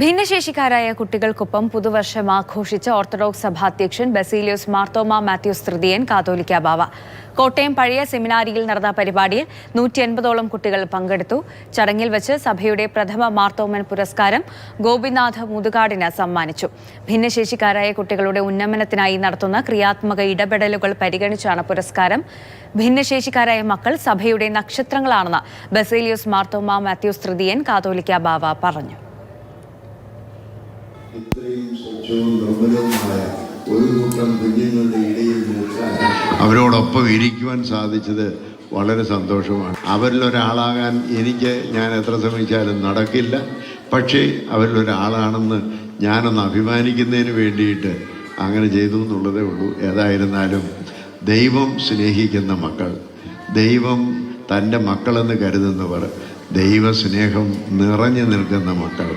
ഭിന്നശേഷിക്കാരായ കുട്ടികൾക്കൊപ്പം പുതുവർഷം ആഘോഷിച്ച ഓർത്തഡോക്സ് സഭാധ്യക്ഷൻ ബസീലിയോസ് മാർത്തോമ മാത്യൂസ് തൃതീയൻ കാതോലിക്ക ബാവ. കോട്ടയം പഴയ സെമിനാരിയിൽ നടന്ന പരിപാടിയിൽ നൂറ്റി എൺപതോളം കുട്ടികൾ പങ്കെടുത്തു. ചടങ്ങിൽ വെച്ച് സഭയുടെ പ്രഥമ മാർത്തോമൻ പുരസ്കാരം ഗോപിനാഥ് മുതുകാടിന് സമ്മാനിച്ചു. ഭിന്നശേഷിക്കാരായ കുട്ടികളുടെ ഉന്നമനത്തിനായി നടത്തുന്ന ക്രിയാത്മക ഇടപെടലുകൾ പരിഗണിച്ചാണ് പുരസ്കാരം. ഭിന്നശേഷിക്കാരായ മക്കൾ സഭയുടെ നക്ഷത്രങ്ങളാണെന്ന് ബസേലിയോസ് മാർത്തോമ മാത്യൂസ് തൃതീയൻ കാതോലിക്ക ബാവ പറഞ്ഞു. ഒരു ഇടയിൽ അവരോടൊപ്പം ഇരിക്കുവാൻ സാധിച്ചത് വളരെ സന്തോഷമാണ്. അവരിൽ അവരിലൊരാളാകാൻ എനിക്ക് ഞാൻ എത്ര ശ്രമിച്ചാലും നടക്കില്ല. പക്ഷേ അവരിൽ അവരിലൊരാളാണെന്ന് ഞാനൊന്ന് അഭിമാനിക്കുന്നതിന് വേണ്ടിയിട്ട് അങ്ങനെ ചെയ്തു എന്നുള്ളതേ ഉള്ളൂ. ഏതായിരുന്നാലും ദൈവം സ്നേഹിക്കുന്ന മക്കൾ ദൈവം തന്റെ മക്കളെന്ന് കരുതുന്നവർ ദൈവസ്നേഹം നിറഞ്ഞു നിൽക്കുന്ന മക്കൾ.